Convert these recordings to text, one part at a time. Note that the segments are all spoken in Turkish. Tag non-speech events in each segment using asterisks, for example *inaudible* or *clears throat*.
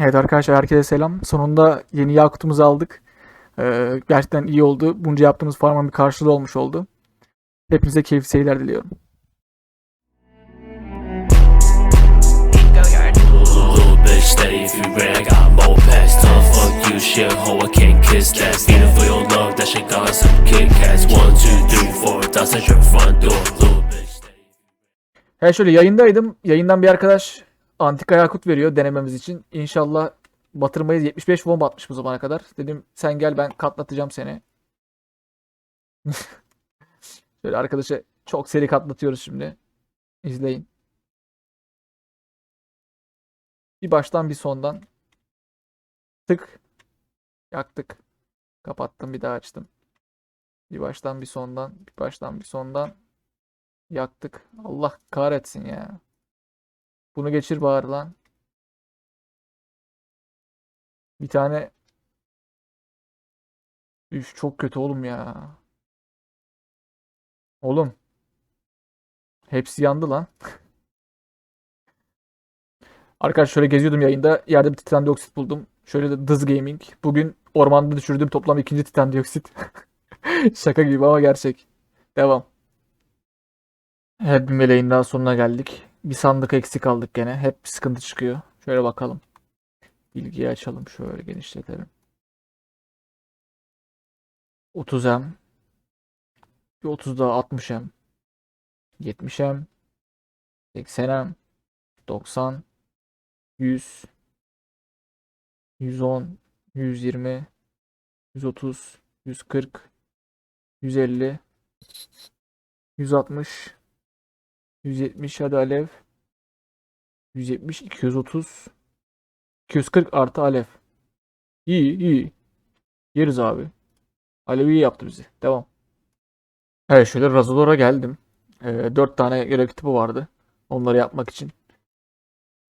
Evet arkadaşlar herkese selam. Sonunda yeni Yakut'umuzu aldık. Ee, gerçekten iyi oldu. Bunca yaptığımız farmın bir karşılığı olmuş oldu. Hepinize keyifli seyirler diliyorum. He şöyle yayındaydım. Yayından bir arkadaş Antika Yakut veriyor denememiz için. İnşallah batırmayız. 75 won batmış bu zamana kadar. Dedim sen gel ben katlatacağım seni. *laughs* Şöyle arkadaşa çok seri katlatıyoruz şimdi. İzleyin. Bir baştan bir sondan. Tık. Yaktık. Kapattım bir daha açtım. Bir baştan bir sondan. Bir baştan bir sondan. Yaktık. Allah kahretsin ya. Bunu geçir bari lan. Bir tane Üf çok kötü oğlum ya. Oğlum. Hepsi yandı lan. *laughs* Arkadaşlar şöyle geziyordum yayında. Yerde bir titan dioksit buldum. Şöyle de Dız Gaming. Bugün ormanda düşürdüğüm toplam ikinci titan dioksit. *laughs* Şaka gibi ama gerçek. Devam. Evet bir meleğin daha sonuna geldik. Bir sandık eksik aldık gene. Hep sıkıntı çıkıyor. Şöyle bakalım. Bilgiyi açalım. Şöyle genişletelim. 30M. Bir 30 daha 60M. 70M. 80M. 90. 100. 110. 120. 130. 140. 150. 160. 170 hadi alev. 170 230 240 artı alev. İyi iyi. Yeriz abi. Alev iyi yaptı bizi. Devam. Evet şöyle Razodor'a geldim. Ee, 4 tane görev kitabı vardı. Onları yapmak için.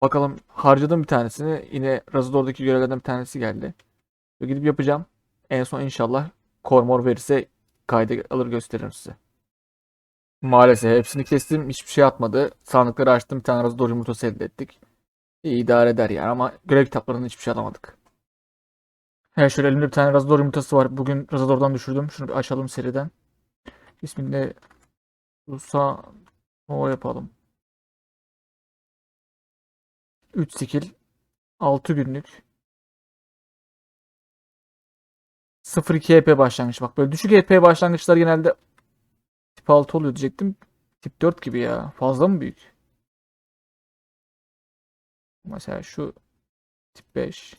Bakalım harcadım bir tanesini. Yine Razodor'daki görevlerden bir tanesi geldi. Gidip yapacağım. En son inşallah Kormor verirse kaydı alır gösteririm size. Maalesef hepsini kestim. Hiçbir şey atmadı. Sandıkları açtım. Bir tane Razador yumurtası elde ettik. İyi idare eder yani ama görev kitaplarından hiçbir şey alamadık. He şöyle elimde bir tane Razador yumurtası var. Bugün Razador'dan düşürdüm. Şunu bir açalım seriden. İsmini Rusa o yapalım. 3 skill 6 günlük 0-2 EP başlangıç. Bak böyle düşük EP başlangıçlar genelde Tip 6 oluyor diyecektim. Tip 4 gibi ya. Fazla mı büyük? Mesela şu tip 5.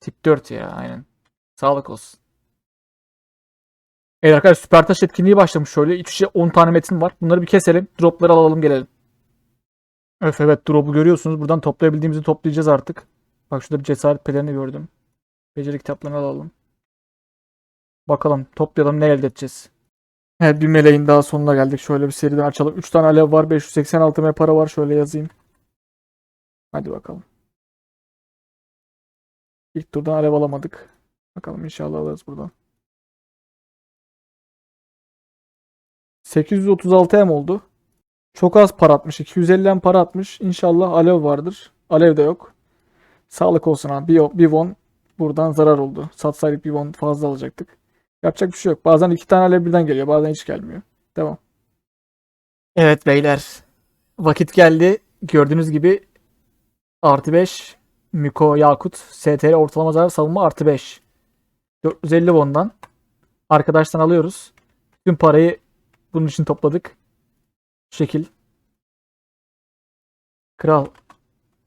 Tip 4 ya aynen. Sağlık olsun. Evet arkadaşlar süper taş etkinliği başlamış şöyle. İç içe 10 tane metin var. Bunları bir keselim. Dropları alalım gelelim. Öf evet drop'u görüyorsunuz. Buradan toplayabildiğimizi toplayacağız artık. Bak şurada bir cesaret pelerini gördüm. Beceri kitaplarını alalım. Bakalım toplayalım ne elde edeceğiz. Evet bir meleğin daha sonuna geldik. Şöyle bir seriden açalım. 3 tane alev var. 586 M para var. Şöyle yazayım. Hadi bakalım. İlk turdan alev alamadık. Bakalım inşallah alırız buradan. 836 M oldu. Çok az para atmış. 250 M para atmış. İnşallah alev vardır. Alev de yok. Sağlık olsun abi. Bir, bir won buradan zarar oldu. Satsaydık bir won fazla alacaktık. Yapacak bir şey yok. Bazen iki tane alev birden geliyor. Bazen hiç gelmiyor. Devam. Evet beyler. Vakit geldi. Gördüğünüz gibi artı 5 Miko Yakut STR ortalama zarar savunma artı 5. 450 won'dan arkadaştan alıyoruz. Tüm parayı bunun için topladık. Şekil. Kral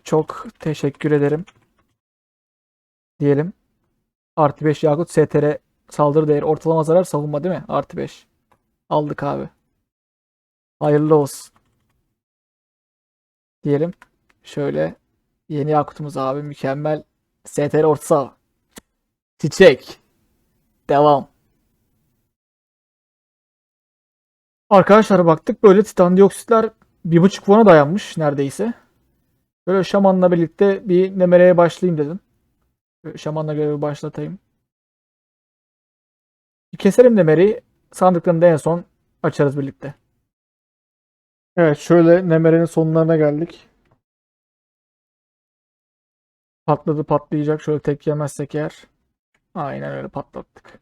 çok teşekkür ederim. Diyelim. Artı 5 Yakut STR Saldırı değeri ortalama zarar savunma değil mi? Artı 5. Aldık abi. Hayırlı olsun. Diyelim. Şöyle yeni Yakut'umuz abi mükemmel. STR orta saha. Çiçek. Devam. Arkadaşlar baktık böyle titan dioksitler bir buçuk won'a dayanmış neredeyse. Böyle şamanla birlikte bir nemereye başlayayım dedim. Şamanla görevi başlatayım. Keselim de Meri'yi. Sandıklarını da en son açarız birlikte. Evet şöyle Nemere'nin sonlarına geldik. Patladı patlayacak. Şöyle tek yemezsek eğer. Aynen öyle patlattık.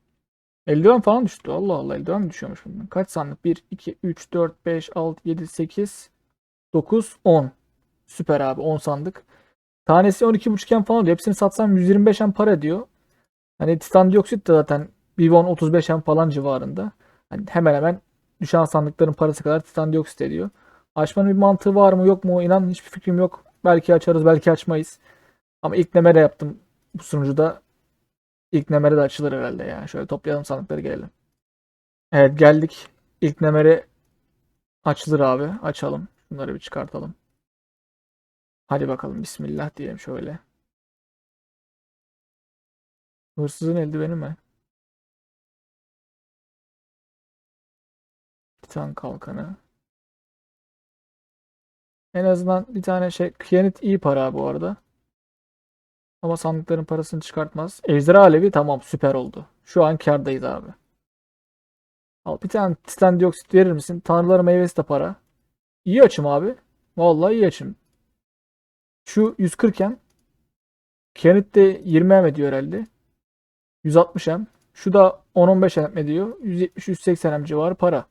Eldiven falan düştü. Allah Allah eldiven mi düşüyormuş bundan? Kaç sandık? 1, 2, 3, 4, 5, 6, 7, 8, 9, 10. Süper abi 10 sandık. Tanesi 12.5 iken falan oluyor. Hepsini satsam 125 hem para ediyor. Hani titan dioksit de zaten Bivon 35 hem falan civarında. Hani hemen hemen düşen sandıkların parası kadar titan dioksit ediyor. Açmanın bir mantığı var mı yok mu? İnan hiçbir fikrim yok. Belki açarız belki açmayız. Ama ilk nemere yaptım bu sunucuda. İlk nemere de açılır herhalde ya. Şöyle toplayalım sandıkları gelelim. Evet geldik. İlk nemere açılır abi. Açalım. Bunları bir çıkartalım. Hadi bakalım bismillah diyelim şöyle. Hırsızın eldiveni mi? Titan kalkanı. En azından bir tane şey Kıyanet iyi para bu arada. Ama sandıkların parasını çıkartmaz. Ejderha Alevi tamam süper oldu. Şu an kârdayız abi. Al bir tane titan dioksit verir misin? Tanrıların meyvesi de para. İyi açım abi. Vallahi iyi açım. Şu 140 hem. Kıyanet de 20 hem ediyor herhalde. 160 hem. Şu da 10-15 hem ediyor. 170-180 hem civarı para.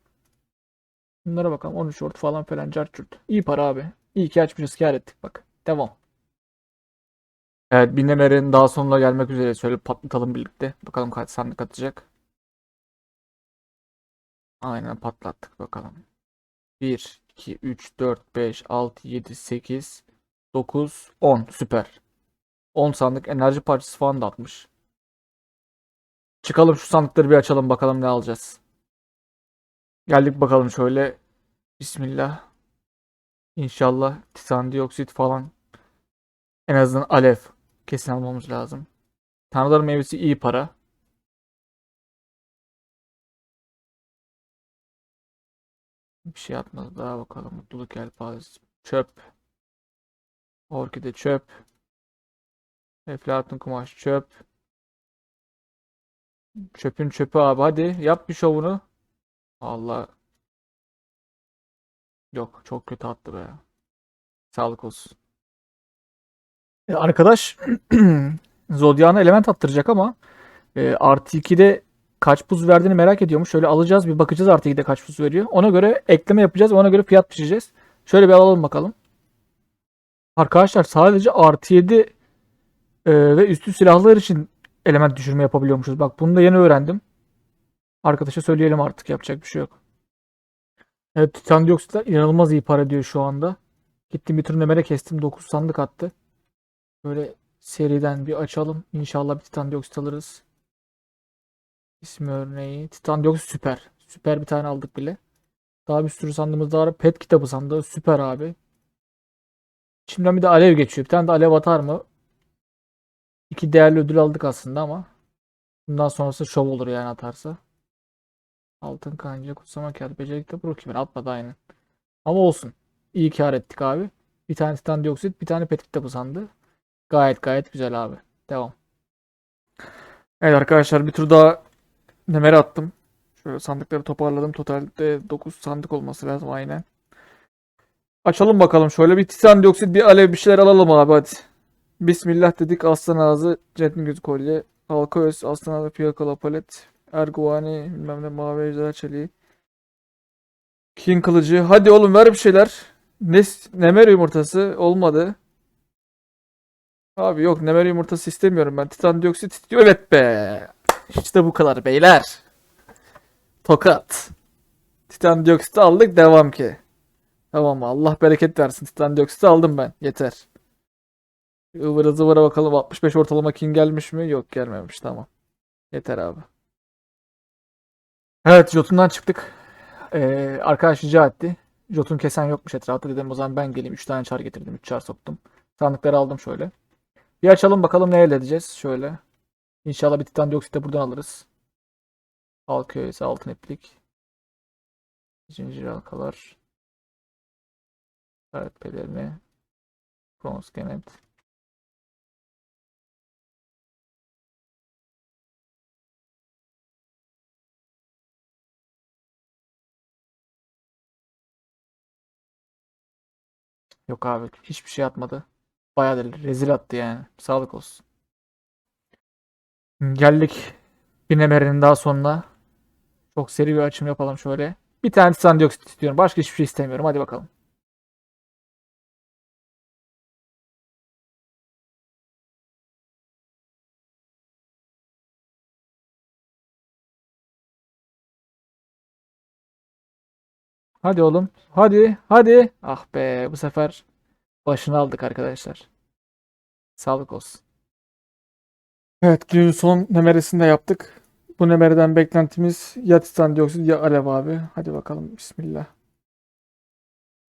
Bunlara bakalım. 13 short falan falan cart curt. İyi para abi. İyi ki açmışız kâr ettik bak. Devam. Evet Binemer'in daha sonuna gelmek üzere. Şöyle patlatalım birlikte. Bakalım kaç sandık atacak. Aynen patlattık bakalım. 1, 2, 3, 4, 5, 6, 7, 8, 9, 10. Süper. 10 sandık enerji parçası falan da atmış. Çıkalım şu sandıkları bir açalım bakalım ne alacağız. Geldik bakalım şöyle. Bismillah. İnşallah titan dioksit falan. En azından alev kesin almamız lazım. Tanrıların meyvesi iyi para. Bir şey atmadı daha bakalım. Mutluluk yelpazesi. Çöp. Orkide çöp. Eflatun kumaş çöp. Çöpün çöpü abi hadi yap bir şovunu. Allah. Yok çok kötü attı be. Sağlık olsun. E, arkadaş *clears throat* Zodiac'a element attıracak ama e, artı 2'de kaç buz verdiğini merak ediyormuş. Şöyle alacağız bir bakacağız artı 2'de kaç buz veriyor. Ona göre ekleme yapacağız ona göre fiyat biçeceğiz. Şöyle bir alalım bakalım. Arkadaşlar sadece artı 7 e, ve üstü silahlar için element düşürme yapabiliyormuşuz. Bak bunu da yeni öğrendim. Arkadaşa söyleyelim artık yapacak bir şey yok. Evet titan dioksitler inanılmaz iyi para diyor şu anda. Gittim bir tur nemere kestim 9 sandık attı. Böyle seriden bir açalım. İnşallah bir titan dioksit alırız. İsmi örneği. Titan dioksit süper. Süper bir tane aldık bile. Daha bir sürü sandığımız daha var. Pet kitabı sandığı süper abi. Şimdiden bir de alev geçiyor. Bir tane de alev atar mı? İki değerli ödül aldık aslında ama. Bundan sonrası şov olur yani atarsa. Altın kanca kutsama kağıdı becerikli bu kimin atmadı aynen. Ama olsun. İyi kar ettik abi. Bir tane titan dioksit bir tane pet kitabı sandı. Gayet gayet güzel abi. Devam. Evet arkadaşlar bir tur daha nemere attım. Şöyle sandıkları toparladım. Totalde 9 sandık olması lazım aynen. Açalım bakalım. Şöyle bir titan dioksit bir alev bir şeyler alalım abi hadi. Bismillah dedik. Aslan ağzı, Cetmin gözü kolye, halka öz, aslan ağzı, fiyakalı palet, erguvani, bilmem ne, mavi ejderha çeliği. King kılıcı. Hadi oğlum ver bir şeyler. Ne, nemer yumurtası olmadı. Abi yok nemer yumurtası istemiyorum ben. Titan dioksit istiyor. Evet be. İşte bu kadar beyler. Tokat. Titan dioksiti aldık devam ki. Tamam Allah bereket versin. Titan dioksiti aldım ben. Yeter. Ivıra zıvıra bakalım 65 ortalama king gelmiş mi? Yok gelmemiş tamam. Yeter abi. Evet Jotun'dan çıktık. Ee, arkadaş rica etti. Jotun kesen yokmuş etrafta dedim o zaman ben geleyim. 3 tane çar getirdim. 3 çar soktum. Sandıkları aldım şöyle. Bir açalım bakalım ne elde edeceğiz. Şöyle. İnşallah bir titan dioksit de buradan alırız. Halk öğesi altın iplik. Zincir halkalar. Evet pelerini. Bronz kenet. Yok abi hiçbir şey atmadı. Bayağı da rezil attı yani. Sağlık olsun. Geldik bir nemerenin daha sonuna. Çok seri bir açım yapalım şöyle. Bir tane titan dioksit istiyorum. Başka hiçbir şey istemiyorum. Hadi bakalım. Hadi oğlum. Hadi. Hadi. Ah be. Bu sefer başını aldık arkadaşlar. Sağlık olsun. Evet günün son nemeresini de yaptık. Bu nemereden beklentimiz ya titan dioksit ya alev abi. Hadi bakalım. Bismillah.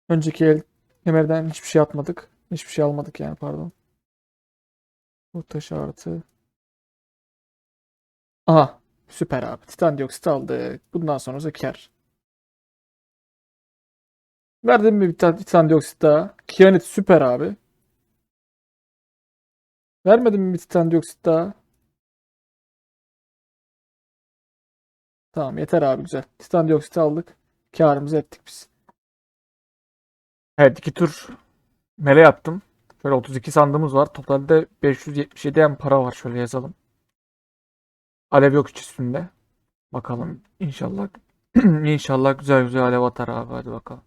Önceki el nemereden hiçbir şey atmadık. Hiçbir şey almadık yani pardon. Bu taş artı. Aha. Süper abi. Titan dioksit aldık. Bundan sonrası kar. Verdim mi bir tane titan dioksit daha? Kianit süper abi. Vermedim mi bir titan dioksit daha? Tamam yeter abi güzel. Titan dioksit aldık. Karımızı ettik biz. Evet iki tur mele yaptım. Şöyle 32 sandığımız var. Totalde 577 em para var. Şöyle yazalım. Alev yok hiç üstünde. Bakalım inşallah. *clears throat* İnşallah güzel güzel alev atar abi. Hadi bakalım.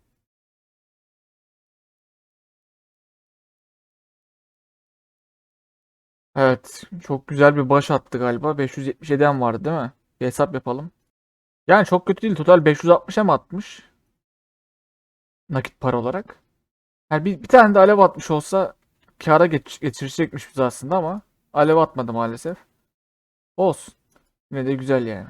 Evet, çok güzel bir baş attı galiba. 577 em vardı değil mi? Bir hesap yapalım. Yani çok kötü değil. Total 560 em atmış. Nakit para olarak. Yani bir, bir tane de alev atmış olsa kâra geç, geçirecekmiş biz aslında ama alev atmadı maalesef. Olsun. Yine de güzel yani.